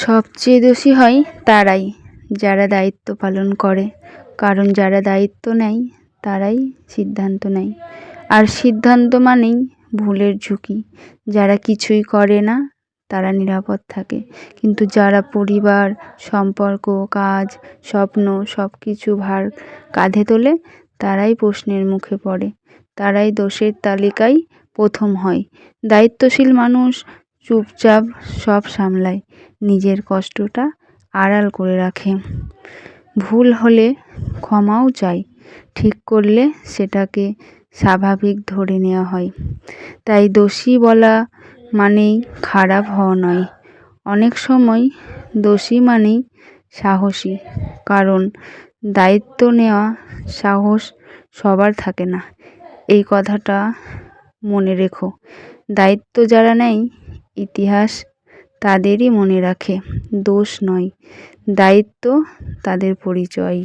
সবচেয়ে দোষী হয় তারাই, যারা দায়িত্ব পালন করে। কারণ যারা দায়িত্ব নেয়, তারাই সিদ্ধান্ত নেয়। আর সিদ্ধান্ত মানেই ভুলের ঝুঁকি। যারা কিছুই করে না, তারা নিরাপদ থাকে। কিন্তু যারা পরিবার, সম্পর্ক, কাজ, স্বপ্ন সব কিছু ভার কাঁধে তোলে, তারাই প্রশ্নের মুখে পড়ে। তারাই দোষের তালিকায় প্রথম হয়। দায়িত্বশীল মানুষ চুপচাপ সব সামলায়, নিজের কষ্টটা আড়াল করে রাখে। ভুল হলে ক্ষমাও চায়, ঠিক করলে সেটাকে স্বাভাবিক ধরে নেওয়া হয়। তাই দোষী বলা মানেই খারাপ হওয়া নয়। অনেক সময় দোষী মানেই সাহসী, কারণ দায়িত্ব নেওয়া সাহস সবার থাকে না। এই কথাটা মনে রেখো। দায়িত্ব যারা নেয় ইতিহাস তাদেরই মনে রাখে দোষ নয় দায়িত্ব তাদের পরিচয়।